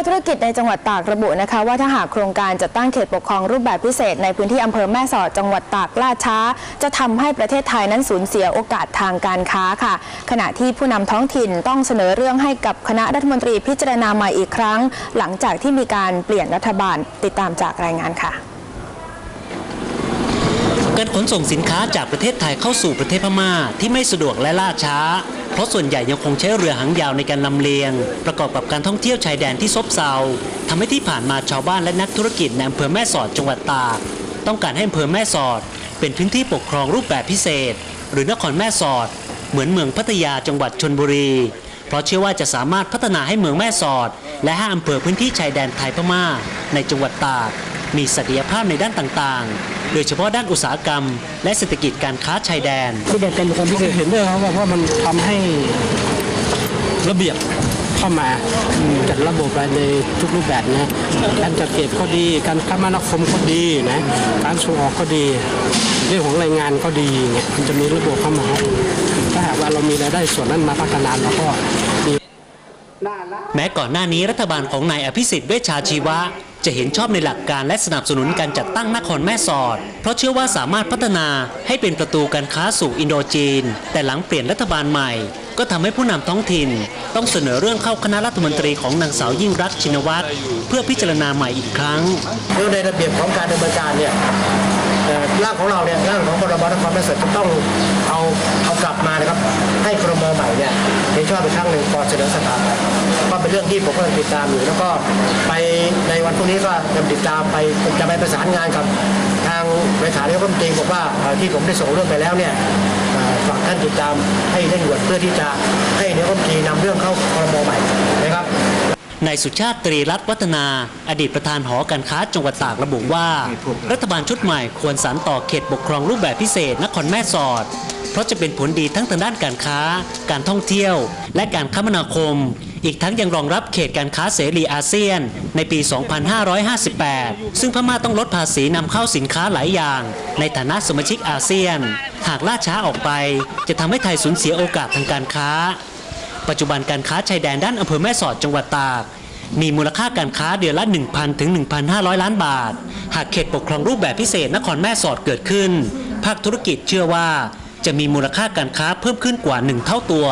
คธุรกิจในจังหวัดตากระบุนะคะ ว่าถ้าหากโครงการจัดตั้งเขตปกครองรูปแบบพิเศษ ในพื้นที่อำเภอแม่สอดจังหวัดตากล่าช้า จะทำให้ประเทศไทยนั้นสูญเสียโอกาสทางการค้าค่ะ ขณะที่ผู้นำท้องถิ่นต้องเสนอเรื่องให้กับคณะรัฐมนตรีพิจารณาใหม่อีกครั้ง หลังจากที่มีการเปลี่ยนรัฐบาลติดตามจากรายงานค่ะ ขนส่งสินค้าจากประเทศไทยเข้าสู่ประเทศพม่าที่ไม่สะดวกและล่าช้า เพราะส่วนใหญ่ยังคงใช้เรือหางยาวในการลำเลียง ประกอบกับการท่องเที่ยวชายแดนที่ซบเซาทำให้ที่ผ่านมาชาวบ้านและนักธุรกิจในอำเภอแม่สอดจังหวัดตากต้องการให้อำเภอแม่สอด เป็นพื้นที่ปกครองรูปแบบพิเศษ หรือนครแม่สอด เหมือนเมืองพัทยาจังหวัดชนบุรี เพราะเชื่อว่าจะสามารถพัฒนาให้เมืองแม่สอด และห้าอำเภอพื้นที่ชายแดนไทยพม่าในจังหวัดตาก มีศักยภาพในด้านต่างๆ โดยเฉพาะด้านอุตสาหกรรม และเศรษฐกิจการค้าชายแดนรูปแบบการปกครองพิเศษเห็นด้วยครับว่าเพราะมันทำให้ระเบียบเข้ามาจัดระบบไปในทุกรูปแบบนะการจัดเก็บก็ดีการคมนาคมก็ดีนะการส่งออกก็ดีเรื่องของแรงงานก็ดีเนี่ยมันจะมีระบบเข้ามาถ้าหากว่าเรามีรายได้ส่วนนั้นมาพัฒนาเราก็ดีแม้ก่อนหน้านี้รัฐบาลของนายอภิสิทธิ์เวชชาชีวะ จะเห็นชอบในหลักการและสนับสนุนการจัดตั้งนครแม่สอด เพราะเชื่อว่าสามารถพัฒนาให้เป็นประตูการค้าสู่อินโดจีน แต่หลังเปลี่ยนรัฐบาลใหม่ ก็ทำให้ผู้นำท้องถิ่น ต้องเสนอเรื่องเข้าคณะรัฐมนตรีของนางสาวยิ่งรักชินวัตรเพื่อพิจารณาใหม่อีกครั้งในระเบียบของการดำเนินการเนี่ย ร่างของเราเนี่ยร่างของพรบนครแม่สอดจะต้องเอาเอากลับมานะครับ ให้ครมใหม่เนี่ยเห็นชอบอีกครั้งหนึ่งก่อนเสนอสภาไปก็เป็นเรื่องที่ผมก็ติดตามอยู่แล้วก็ไปในวันพรุ่งนี้ก็จะติดตามไปจะไปประสานงานกับทางเลขาธิการรัฐมนตรีบอกว่าที่ผมได้ส่งเรื่องไปแล้วเนี่ยฝากท่านติดตามให้เร่งด่วนเพื่อที่จะให้นายกรัฐมนตรีนำเรื่องเข้าครม นายสุชาติตรีรัตน์วัฒนา อดีตประธานหอการค้าจังหวัดตากระบุว่า รัฐบาลชุดใหม่ควรสานต่อเขตปกครองรูปแบบพิเศษนครแม่สอด เพราะจะเป็นผลดีทั้งทางด้านการค้า การท่องเที่ยว และการคมนาคม อีกทั้งยังรองรับเขตการค้าเสรีอาเซียน ในปี 2558 ซึ่งพม่าต้องลดภาษีนำเข้าสินค้าหลายอย่าง ในฐานะสมาชิกอาเซียน หากล่าช้าออกไป จะทำให้ไทยสูญเสียโอกาสทางการค้า ปัจจุบันการค้าชายแดนด้านอำเภอแม่สอดจังหวัดตาก มีมูลค่าการค้าเดือนละ 1,000 ถึง 1,500 ล้านบาท หากเขตปกครองรูปแบบพิเศษนครแม่สอดเกิดขึ้น ภาคธุรกิจเชื่อว่า จะมีมูลค่าการค้าเพิ่มขึ้นกว่า 1 เท่าตัว